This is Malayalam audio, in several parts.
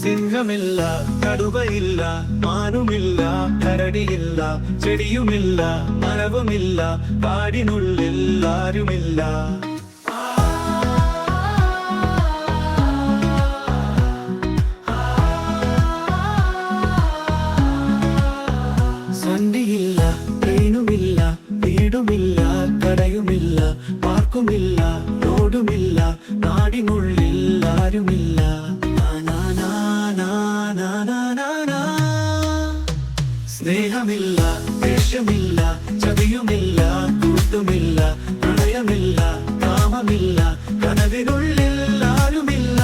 സ്നേഹമില്ല കടുവയില്ല മാനുമില്ല കരടിയില്ല ചെടിയുമില്ല മരവുമില്ല കാടിനുള്ളിൽ ആരുമില്ല. സന്ധിയില്ല ട്രെയിനുമില്ല വീടുമില്ല കടയുമില്ല പാർക്കുമില്ല റോഡുമില്ല നാടിനുള്ളിൽ ദേഷ്യമില്ല ചതിയുമില്ല കൂട്ടുമില്ല പ്രണയമില്ല കാമമില്ല കനവിനുള്ളിൽ ആരുമില്ല.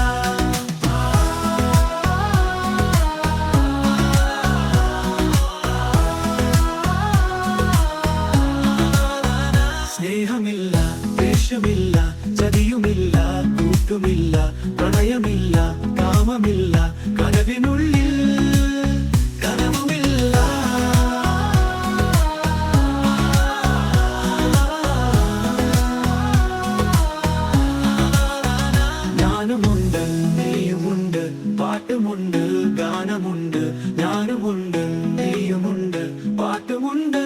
ചതിയുമില്ല കൂട്ടുമില്ല പ്രണയമില്ല കാമമില്ല. ஞானமுண்டு நீயுமுண்டு பாட்டுமுண்டு கானமுண்டு ஞானமுண்டு நீயுமுண்டு பாட்டுமுண்டு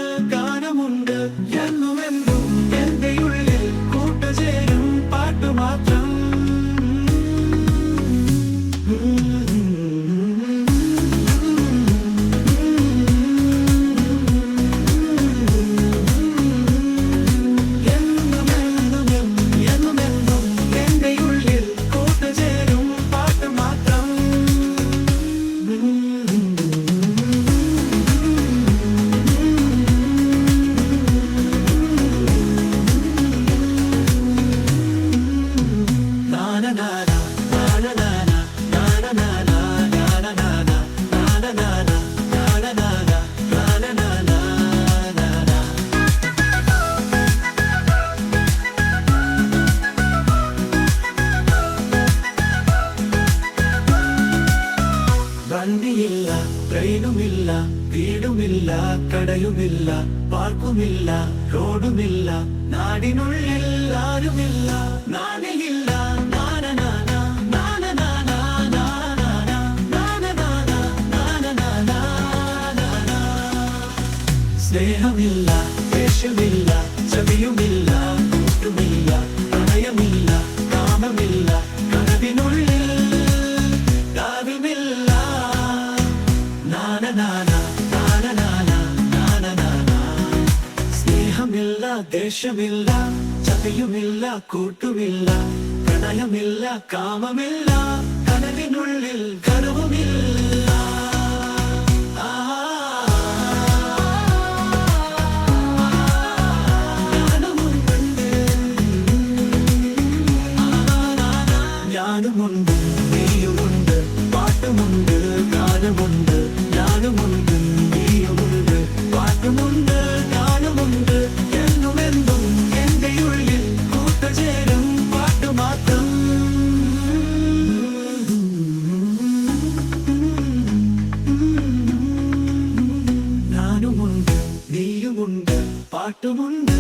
വണ്ടിയില്ല ട്രെയിനുമില്ല വീടുമില്ല കടയുമില്ല പാർക്കുമില്ല റോഡുമില്ല നാടിനുള്ളിൽ ആരുമില്ല നാണിയില്ല സ്നേഹമില്ല ദേഷ്യമില്ല ചതിയുമില്ല കൂട്ടുമില്ല പ്രണയമില്ല കാമമില്ല കനവിനുള്ളിൽ കാവുമില്ല നാനനാന നാനനാന നാനനാന. സ്നേഹമില്ല ദേഷ്യമില്ല ചതിയുമില്ല കൂട്ടുമില്ല പ്രണയമില്ല കാമമില്ല കനവിനുള്ളിൽ കനവുമില്ല. ഞാനുമുണ്ട് നീയുമുണ്ട് പാട്ടുമുണ്ട് ഗാനമുണ്ട് ഞാനുമുണ്ട് നീയുമുണ്ട് പാട്ടുമുണ്ട് ഗാനമുണ്ട് എന്നുമെന്നും എന്റെ ഉള്ളിൽ കൂട്ടുചേരും പാട്ടു മാത്രം ഞാനുമുണ്ട് നീയുമുണ്ട് പാട്ടുമുണ്ട്